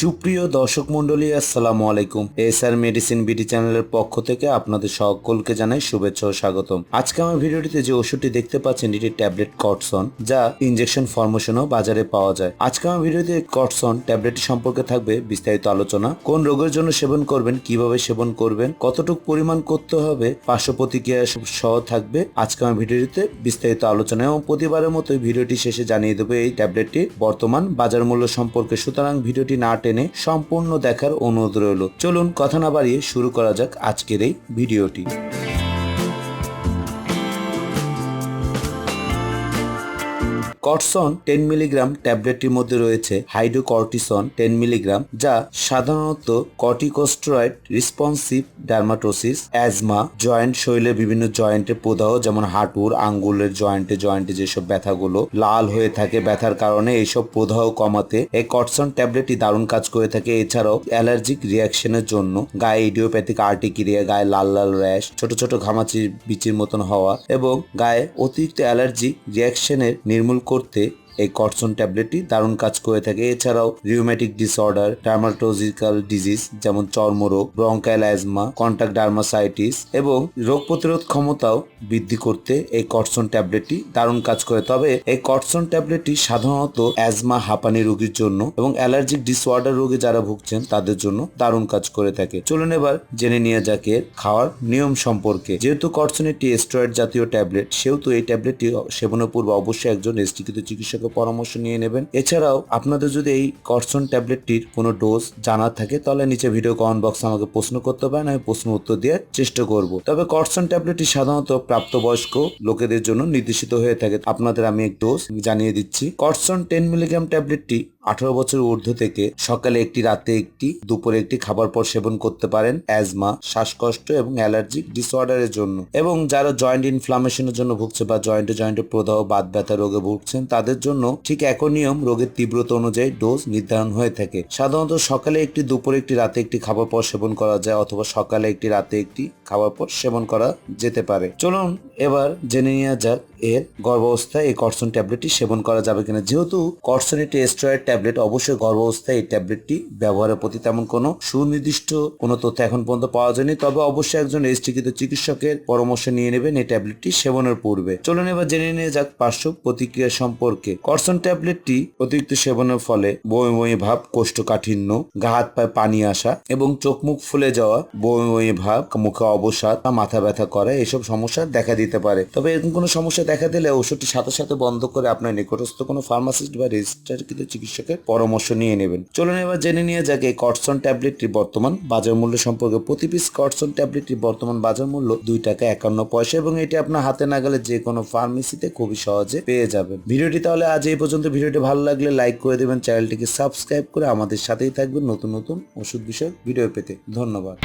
সুপ্রিয় দর্শক মন্ডলী আসসালামু আলাইকুম। এস আর মেডিসিন বিডি চ্যানেলের পক্ষ থেকে আপনাদের সকলকে জানাই শুভেচ্ছা ও স্বাগতম। আজকে আমার ভিডিওটিতে যে ওষুধটি দেখতে পাচ্ছেন, এটি ট্যাবলেট কটসন, যা ইনজেকশন ফরমেশনও বাজারে পাওয়া যায়। আজকে আমার ভিডিওতে কটসন ট্যাবলেটটি সম্পর্কে থাকবে বিস্তারিত আলোচনা। কোন রোগের জন্য সেবন করবেন, কীভাবে সেবন করবেন, কতটুকু পরিমাণ করতে হবে, পার্শ্ব প্রতিক্রিয়া সহ থাকবে আজকে আমার ভিডিওটিতে বিস্তারিত আলোচনা। এবং প্রতিবারের মতো ভিডিওটি শেষে জানিয়ে দেবো, এই ট্যাবলেটটির বর্তমান বাজার মূল্য সম্পর্কে। সুতরাং ভিডিওটি না টেনে সম্পূর্ণ দেখার অনুরোধ রইল। চলুন কথা না বাড়িয়ে শুরু করা যাক আজকের এই ভিডিওটি। কটসন টেন মিলিগ্রাম ট্যাবলেটটির মধ্যে রয়েছে হাইড্রোকর্টিসন টেন মিলিগ্রাম, যা সাধারণত corticosteroid responsive dermatosis, asthma, joint শরীরের বিভিন্ন জয়েন্টে প্রদাহ, যেমন হাঁটুর, আঙ্গুলের জয়েন্টে জয়েন্টে যেসব ব্যথাগুলো লাল হয়ে থাকে, ব্যথার কারণে এইসব প্রদাহ কমাতে এই কটসন ট্যাবলেটটি দারুণ কাজ করে থাকে। এছাড়াও অ্যালার্জিক রিয়াকশনের জন্য গায়ে ইডিওপ্যাথিক আর্টিকিরিয়া, গায়ে লাল লাল র্যাশ, ছোট ছোট ঘামাচির বিচির মতন হওয়া এবং গায়ে অতিরিক্ত অ্যালার্জি রিয়াকশনের নির্মূল করতে এই কটসন ট্যাবলেটটি দারুণ কাজ করে থাকে। এছাড়াও রিউমেটিক ডিসঅর্ডার ডার্মাটোলজিক্যাল ডিজিজ যেমন চর্মরোগ ব্রঙ্কাইল অ্যাজমা কন্টাক্ট ডার্মাসাইটিস এবং রোগ প্রতিরোধ ক্ষমতাও বৃদ্ধি করতে এই কটসন ট্যাবলেটটি দারুণ কাজ করে। তবে এই কটসন ট্যাবলেটটি সাধারণত অ্যাজমা, হাঁপানি রোগীর জন্য এবং অ্যালার্জিক ডিসঅর্ডার রোগে যারা ভুগছেন তাদের জন্য দারুণ কাজ করে থাকে। চলুন এবার জেনে নিয়ে যাক এর খাওয়ার নিয়ম সম্পর্কে। যেহেতু কটসন একটি স্টেরয়েড জাতীয় ট্যাবলেট, সেহেতু এই ট্যাবলেটটি সেবনের পূর্বে অবশ্যই একজন রেস্ট্রিকৃত চিকিৎসকের পরামর্শ নিয়ে নেবেন। এছাড়াও আপনাদের যদি এই কর্সন ট্যাবলেটটির কোনো ডোজ জানা থাকে, তাহলে নিচে ভিডিও কমেন্ট বক্সে আমাকে প্রশ্ন করতে পারেন, আমি প্রশ্ন উত্তর দেওয়ার চেষ্টা করব। তবে কর্সন ট্যাবলেটটি সাধারণত প্রাপ্তবয়স্ক লোকেদের জন্য নির্দেশিত হয়ে থাকে। আপনাদের আমি এক ডোজ জানিয়ে দিচ্ছি। কর্সন টেন মিলিগ্রাম ট্যাবলেটটি আঠারো বছর ঊর্ধ্ব থেকে সকালে একটি রাতে একটি, দুপুরে একটি খাবার পর সেবন করতে পারেন অ্যাজমা, শ্বাসকষ্ট এবং অ্যালার্জিক ডিসঅর্ডারের জন্য। এবং যারা জয়েন্ট ইনফ্লামেশনের জন্য ভুগছে বা জয়েন্টে জয়েন্টে প্রদাহ বাদ ব্যথা রোগে ভুগছেন, তাদের জন্য ঠিক একই নিয়ম রোগের তীব্রতা অনুযায়ী ডোজ নির্ধারণ হয়ে থাকে। সাধারণত সকালে একটি, দুপুরে একটি, রাতে একটি খাবার পর সেবন করা যায় অথবা সকালে একটি, রাতে একটি খাবার পর সেবন করা যেতে পারে। চলুন এবার জেনে নেওয়া যাক এর গর্ভাবস্থায় এই কর্সন ট্যাবলেটটি সেবন করা যাবে কিনা। যেহেতু কর্সন একটি স্টেরয়েড ট্যাবলেট, অবশ্যই গর্ভাবস্থায় এই ট্যাবলেটটি ব্যবহারের প্রতি তেমন কোনো সুনির্দিষ্ট কোনো তথ্য এখন পর্যন্ত পাওয়া যায়নি। তবে অবশ্যই একজন রেজিস্ট্রিকৃত চিকিৎসকের পরামর্শ নিয়ে নেবেন এই ট্যাবলেটটি সেবনের পূর্বে। চলুন এবার জেনে নিয়ে যাক পার্শ্ব প্রতিক্রিয়া সম্পর্কে। কর্সন ট্যাবলেটটি অতিরিক্ত সেবনের ফলে বমি বমি ভাব, কোষ্ঠকাঠিন্য, গা হাত পায়ে পানি আসা এবং চোখ মুখ ফুলে যাওয়া বমি বমি ভাব, মুখে অবসাদ বা মাথা ব্যথা করা, এসব সমস্যা দেখা দিতে পারে। তবে এরকম কোনো সমস্যা দেখা দিলে ওষুধটি সাথে সাথে বন্ধ করে আপনার নিকটস্থ কোনো ফার্মাসিস্ট বা রেজিস্টার রেজিস্টারকৃত চিকিৎসকের পরামর্শ নিয়ে নেবেন। চলুন এবার জেনে নিয়ে যাক এই কটসন ট্যাবলেটটির বর্তমান বাজার মূল্য সম্পর্কে। প্রতি পিস কটসন ট্যাবলেটটির বর্তমান বাজার মূল্য দুই টাকা একান্ন পয়সা এবং এটি আপনার হাতে না গেলে যে কোনো ফার্মেসিতে খুবই সহজে পেয়ে যাবেন। ভিডিওটি তাহলে আজ এই পর্যন্ত। ভিডিওটি ভালো লাগলে লাইক করে দেবেন, চ্যানেলটিকে সাবস্ক্রাইব করে আমাদের সাথেই থাকবেন নতুন নতুন ওষুধ বিষয়ক ভিডিও পেতে। ধন্যবাদ।